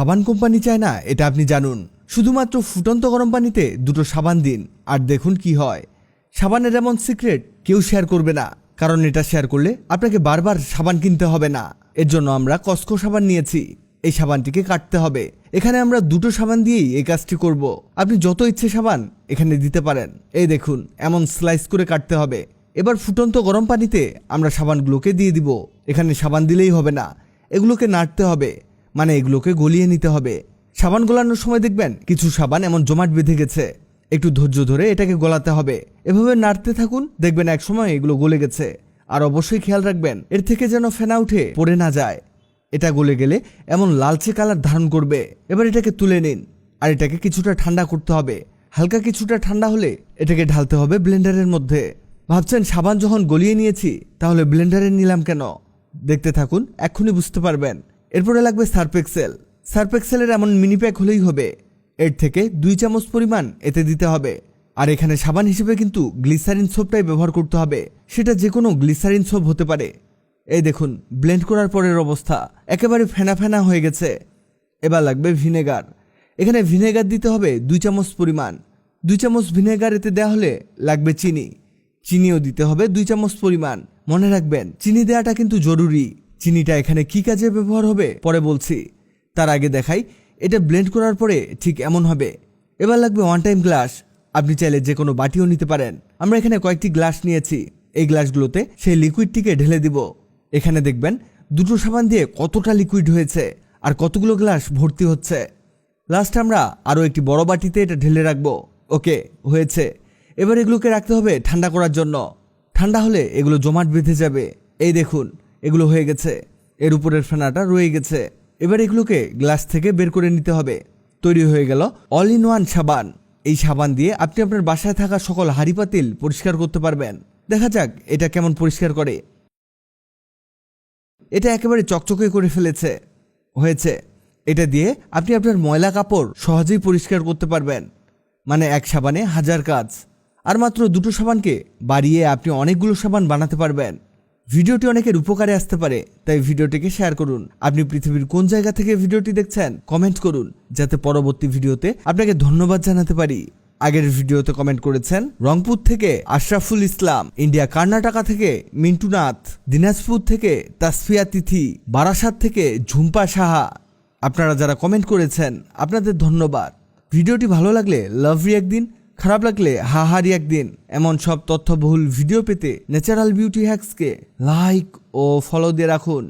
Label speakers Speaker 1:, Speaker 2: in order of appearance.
Speaker 1: সাবান কোম্পানি চায় না, এটা আপনি জানুন। শুধুমাত্র ফুটন্ত গরম পানিতে দুটো সাবান দিন, আর দেখুন কি হয়। সাবানের এমন সিক্রেট কেউ শেয়ার করবে না, কারণ এটা শেয়ার করলে আপনাকে বারবার সাবান কিনতে হবে না। এর জন্য আমরা কসকো সাবান নিয়েছি, এই সাবানটিকে কাটতে হবে। এখানে আমরা দুটো সাবান দিয়েই এই কাজটি করব। আপনি যত ইচ্ছে সাবান এখানে দিতে পারেন। এই দেখুন, এমন স্লাইস করে কাটতে হবে। এবার ফুটন্ত গরম পানিতে আমরা সাবানগুলোকে দিয়ে দিব। এখানে সাবান দিলেই হবে না, এগুলোকে নাড়তে হবে। মানে এগুলোকে গলিয়ে নিতে হবে। সাবান গলানোর সময় দেখবেন কিছু সাবান এমন জমাট বেঁধে গেছে। একটু ধৈর্য ধরে এটাকে গলাতে হবে। এভাবে নাড়তে থাকুন, দেখবেন এক সময় এগুলো গলে গেছে। আর অবশ্যই খেয়াল রাখবেন, এর থেকে যেন ফেনা উঠে পড়ে না যায়। এটা গলে গেলে এমন লালচে কালার ধারণ করবে। এবার এটাকে তুলে নিন আর এটাকে কিছুটা ঠান্ডা করতে হবে। হালকা কিছুটা ঠান্ডা হলে এটাকে ঢালতে হবে ব্লেন্ডারের মধ্যে। ভাবছেন, সাবান যখন গলিয়ে নিয়েছি, তাহলে ব্লেন্ডারে নিলাম কেন? দেখতে থাকুন, এক্ষুনি বুঝতে পারবেন। এরপরে লাগবে সার্পেক্সেল সার্পেক্সেলের এমন মিনি প্যাক হলেই হবে। এর থেকে দুই চামচ পরিমাণ এতে দিতে হবে। আর এখানে সাবান হিসেবে কিন্তু গ্লিসারিন সোপটাই ব্যবহার করতে হবে। সেটা যে কোনো গ্লিসারিন সোপ হতে পারে। এই দেখুন, ব্লেন্ড করার পরের অবস্থা। একেবারে ফেনা ফেনা হয়ে গেছে। এবার লাগবে ভিনেগার। এখানে ভিনেগার দিতে হবে দুই চামচ পরিমাণ। দুই চামচ ভিনেগার এতে দেওয়া হলে লাগবে চিনি। চিনিও দিতে হবে দুই চামচ পরিমাণ। মনে রাখবেন, চিনি দেওয়াটা কিন্তু জরুরি। চিনিটা এখানে কি কাজে ব্যবহার হবে? পরে বলছি, তার আগে দেখাই, এটা ব্লেন্ড করার পরে ঠিক এমন হবে। এবার লাগবে ওয়ান টাইম গ্লাস আপনি চাইলে যে কোনো বাটিও নিতে পারেন। আমরা এখানে কয়েকটি গ্লাস নিয়েছি। এই গ্লাসগুলোতে সেই লিকুইডটিকে ঢেলে দিব। এখানে দেখবেন, দুটো সাবান দিয়ে কতটা লিকুইড হয়েছে আর কতগুলো গ্লাস ভর্তি হচ্ছে। লাস্ট আমরা আরও একটি বড় বাটিতে এটা ঢেলে রাখব। ওকে হয়েছে। এবার এগুলোকে রাখতে হবে ঠান্ডা করার জন্য। ঠান্ডা হলে এগুলো জমাট বেঁধে যাবে। এই দেখুন এগুলো হয়ে গেছে। এর উপরের ফেনাটা রয়ে গেছে। এবার এগুলোকে গ্লাস থেকে বের করে নিতে হবে। তৈরি হয়ে গেল অল ইন ওয়ান সাবান। এই সাবান দিয়ে আপনি আপনার বাসায় থাকা সকল হাঁড়ি পাতিল পরিষ্কার করতে পারবেন। দেখা যাক এটা কেমন পরিষ্কার করে। এটা একেবারে চকচকে করে ফেলেছে। হয়েছে। এটা দিয়ে আপনি আপনার ময়লা কাপড় সহজেই পরিষ্কার করতে পারবেন। মানে এক সাবানে হাজার কাজ। আর মাত্র দুটো সাবানকে বাড়িয়ে আপনি অনেকগুলো সাবান বানাতে পারবেন। ভিডিওটি অনেকের উপকারে আসতে পারে, তাই ভিডিওটিকে শেয়ার করুন। আপনি পৃথিবীর কোন জায়গা থেকে ভিডিওটি দেখছেন কমেন্ট করুন, যাতে পরবর্তী ভিডিওতে আপনাকে ধন্যবাদ জানাতে পারি। আগের ভিডিওতে কমেন্ট করেছেন রংপুর থেকে আশরাফুল ইসলাম, ইন্ডিয়া কর্ণাটকা থেকে মিন্টু নাথ দিনাজপুর থেকে তাসফিয়া তিথি, বারাসাত থেকে ঝুম্পা সাহা। আপনারা যারা কমেন্ট করেছেন, আপনাদের ধন্যবাদ। ভিডিওটি ভালো লাগলে লাভ একদিন খারাপ লাগলে হাহারি একদিন। এমন সব তথ্যবহুল ভিডিও পেতে ন্যাচারাল বিউটি হ্যাক্সকে লাইক ও ফলো দিয়ে রাখুন।